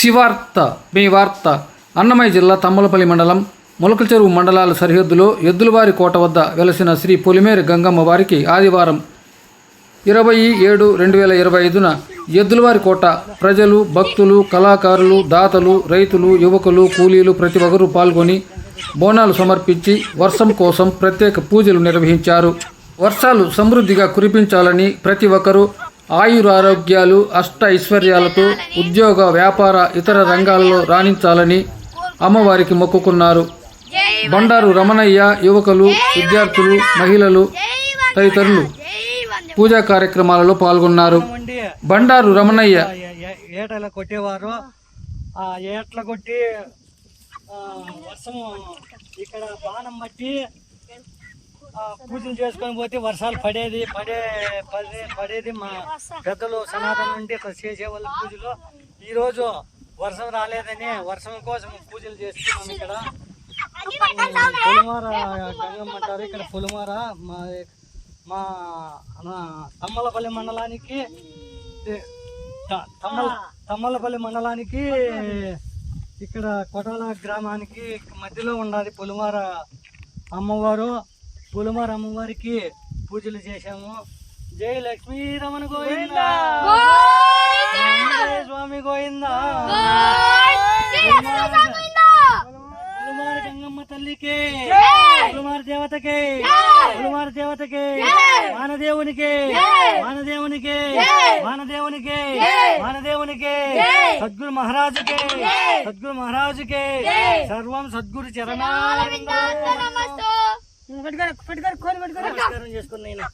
శివార్త మీ వార్త అన్నమయ్య జిల్లా తమ్మలపల్లి మండలం మొలకల చెరువు మండలాల సరిహద్దులో ఎద్దులవారి కోట వద్ద వెలసిన శ్రీ పొలిమేరు గంగమ్మ వారికి ఆదివారం ఇరవై ఏడు రెండు వేల ఇరవై ఐదున ఎద్దులవారి కోట ప్రజలు భక్తులు కళాకారులు దాతలు రైతులు యువకులు కూలీలు ప్రతి ఒక్కరూ పాల్గొని బోనాలు సమర్పించి వర్షం కోసం ప్రత్యేక పూజలు నిర్వహించారు. వర్షాలు సమృద్ధిగా కురిపించాలని ప్రతి ఒక్కరూ ఆయురారోగ్యాలు అష్ట ఐశ్వర్యాలతో ఉద్యోగ వ్యాపార ఇతర రంగాల్లో రాణించాలని అమ్మవారికి మొక్కుకున్నారు. బండారు రమణయ్య యువకులు విద్యార్థులు మహిళలు తదితరులు పూజా కార్యక్రమాలలో పాల్గొన్నారు. బండారు రమణయ్య ఏటల కొట్టేవారు? ఆ ఏట్ల కొట్టి వర్షం ఇక్కడ బాణం బట్టి పూజలు చేసుకొని పోతే వర్షాలు పడేది పడే పడే పడేది మా పెద్దలు సనాతన నుండి ఇక్కడ చేసేవాళ్ళ పూజలు. ఈరోజు వర్షం రాలేదని వర్షం కోసం పూజలు చేస్తున్నాం ఇక్కడ. పులిమార గంగమ్మ అంటారు ఇక్కడ పులిమార మా మా తమ్మలపల్లి మండలానికి త- తమ్మల తమ్మలపల్లి మండలానికి ఇక్కడ కొటాల గ్రామానికి మధ్యలో ఉన్నది పులిమార అమ్మవారు. పులిమార అమ్మవారికి పూజలు చేశాము. జై లక్ష్మీ రమణ గోవింద. స్వామి గోవింద. పులిమార గంగమ్మ తల్లికి. పులిమార దేవతకి. పులిమార దేవతకి. వానదేవునికి వానదేవునికి వానదేవునికి వానదేవునికి సద్గురు మహారాజుకి. సద్గురు మహారాజుకి. సర్వం సద్గురు చరణాలు నమస్కారం చేసుకున్నాను